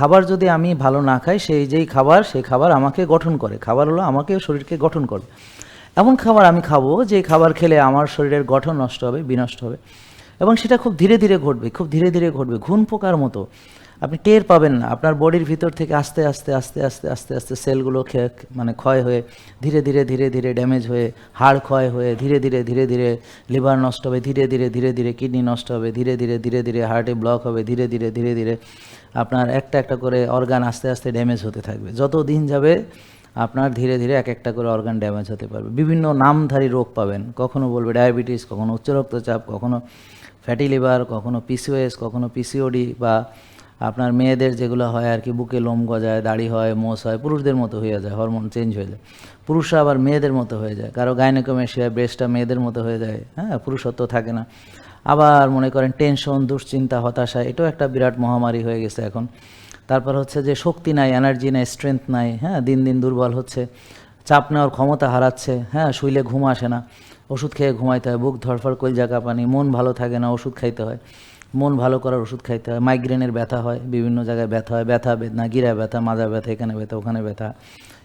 খাবার যদি আমি ভালো না খাই, সেই যেই খাবার, সেই খাবার আমাকে গঠন করে। খাবার হলো আমাকে শরীরকে গঠন করে। এমন খাবার আমি খাব, যে খাবার খেলে আমার শরীরের গঠন নষ্ট হবে, বিনষ্ট হবে। এবং সেটা খুব ধীরে ধীরে ঘটবে, খুব ধীরে ধীরে ঘটবে, ঘুণ পোকার মতো। আপনি টের পাবেন না আপনার বডির ভিতর থেকে আস্তে আস্তে আস্তে আস্তে আস্তে আস্তে সেলগুলো মানে ক্ষয় হয়ে ধীরে ধীরে ধীরে ধীরে ড্যামেজ হয়ে হাড় ক্ষয় হয়ে ধীরে ধীরে ধীরে ধীরে লিভার নষ্ট হবে ধীরে ধীরে ধীরে ধীরে কিডনি নষ্ট হবে ধীরে ধীরে ধীরে ধীরে হার্টে ব্লক হবে ধীরে ধীরে ধীরে ধীরে আপনার একটা একটা করে অর্গান আস্তে আস্তে ড্যামেজ হতে থাকবে যত দিন যাবে আপনার ধীরে ধীরে এক একটা করে অর্গান ড্যামেজ হতে পারবে বিভিন্ন নামধারী রোগ পাবেন কখনো বলবে ডায়াবেটিস কখনো উচ্চ রক্তচাপ কখনো ফ্যাটি লিভার কখনো পিসিওএস কখনো পিসিওডি বা আপনার মেয়েদের যেগুলো হয় আর কি, বুকে লোম গজায়, দাড়ি হয়, মোষ হয়, পুরুষদের মতো হয়ে যায় হরমোন চেঞ্জ হয়ে যায়। পুরুষরা আবার মেয়েদের মতো হয়ে যায়। কারও গাইনোকমেশিয়া ব্রেস্টটা মেয়েদের মতো হয়ে যায় হ্যাঁ পুরুষত্ব থাকে না। আবার মনে করেন টেনশন দুশ্চিন্তা, হতাশা, এটাও একটা বিরাট মহামারী হয়ে গেছে এখন। তারপর হচ্ছে যে শক্তি নাই এনার্জি নাই স্ট্রেংথ নাই হ্যাঁ দিন দিন দুর্বল হচ্ছে। চাপ নেওয়ার ক্ষমতা হারাচ্ছে হ্যাঁ শুইলে ঘুম আসে না। ওষুধ খেয়ে ঘুমাইতে হয়, বুক ধরফর কলজা কাঁপানি মন ভালো থাকে না, ওষুধ খাইতে হয়। মন ভালো করার ওষুধ খাইতে হয়। মাইগ্রেনের ব্যথা হয়, বিভিন্ন জায়গায় ব্যথা হয়। ব্যথা বেদনা গিরা ব্যথা, মাজা ব্যথা, এখানে ব্যথা, ওখানে ব্যথা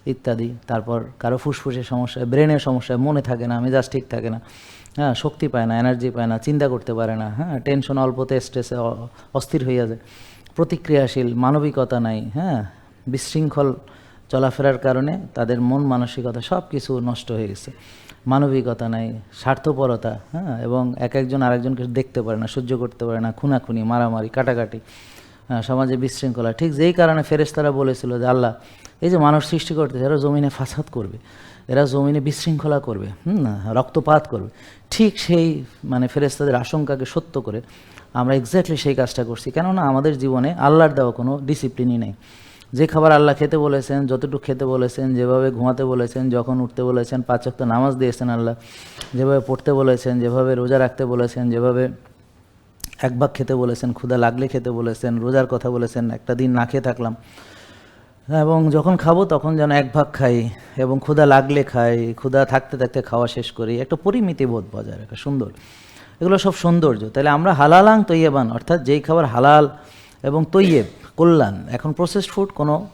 ইত্যাদি। তারপর কারও ফুসফুসের সমস্যা, ব্রেনের সমস্যা, মনে থাকে না, মেজাজ ঠিক থাকে না। হ্যাঁ শক্তি পায় না এনার্জি পায় না, চিন্তা করতে পারে না। হ্যাঁ টেনশন অল্পতে স্ট্রেসে অস্থির হইয়া যায়। প্রতিক্রিয়াশীল, মানবিকতা নাই। হ্যাঁ বিশৃঙ্খল চলাফেরার কারণে তাদের মন মানসিকতা সব কিছু নষ্ট হয়ে গেছে। মানবিকতা নাই স্বার্থপরতা হ্যাঁ এবং এক একজন আরেকজনকে দেখতে পারে না সহ্য করতে পারে না খুনাখুনি মারামারি কাটাকাটি হ্যাঁ, সমাজে বিশৃঙ্খলা। ঠিক যেই কারণে ফেরেশতারা বলেছিল যে আল্লাহ এই যে মানুষ সৃষ্টি করতে এরা জমিনে ফাসাদ করবে এরা জমিনে বিশৃঙ্খলা করবে হুম রক্তপাত করবে। ঠিক সেই মানে ফেরেশতাদের আশঙ্কাকে সত্য করে আমরা এক্স্যাক্টলি সেই কাজটা করছি। কেননা আমাদের জীবনে আল্লাহর দেওয়া কোনো ডিসিপ্লিনই নেই। যে খাবার আল্লাহ খেতে বলেছেন, যতটুকু খেতে বলেছেন, যেভাবে ঘুমাতে বলেছেন, যখন উঠতে বলেছেন, পাঁচ ওয়াক্ত নামাজ দিয়েছেন আল্লাহ, যেভাবে পড়তে বলেছেন, যেভাবে রোজা রাখতে বলেছেন, যেভাবে এক ভাগ খেতে বলেছেন, ক্ষুধা লাগলে খেতে বলেছেন, রোজার কথা বলেছেন, একটা দিন না খেয়ে থাকলাম। এবং যখন খাব তখন যেন এক ভাগ খাই, এবং ক্ষুধা লাগলে খাই, ক্ষুধা থাকতে থাকতে খাওয়া শেষ করি। একটা পরিমিতি বোধ বজায় রাখা সুন্দর। এগুলো সব সৌন্দর্য। তাহলে আমরা হালালাং তৈয়াবান, অর্থাৎ যেই খাবার হালাল এবং তৈয়েব কল্যাণ। এখন প্রসেসড ফুড কোনো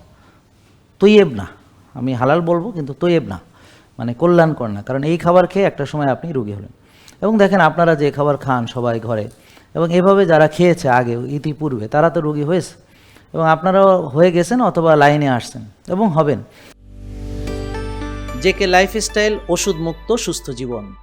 তৈয়েব না। আমি হালাল বলব, কিন্তু তৈয়েব না। মানে কল্যাণ কল্যাণকর না। কারণ এই খাবার খেয়ে একটা সময় আপনি রুগী হলেন। এবং দেখেন আপনারা যে খাবার খান সবাই ঘরে, এবং এভাবে যারা খেয়েছে আগে, ইতিপূর্বে, তারা তো রুগী হয়েছে। এবং আপনারাও হয়ে গেছেন অথবা লাইনে আসছেন, এবং হবেন। জেকে লাইফস্টাইল ওষুধ মুক্ত সুস্থ জীবন।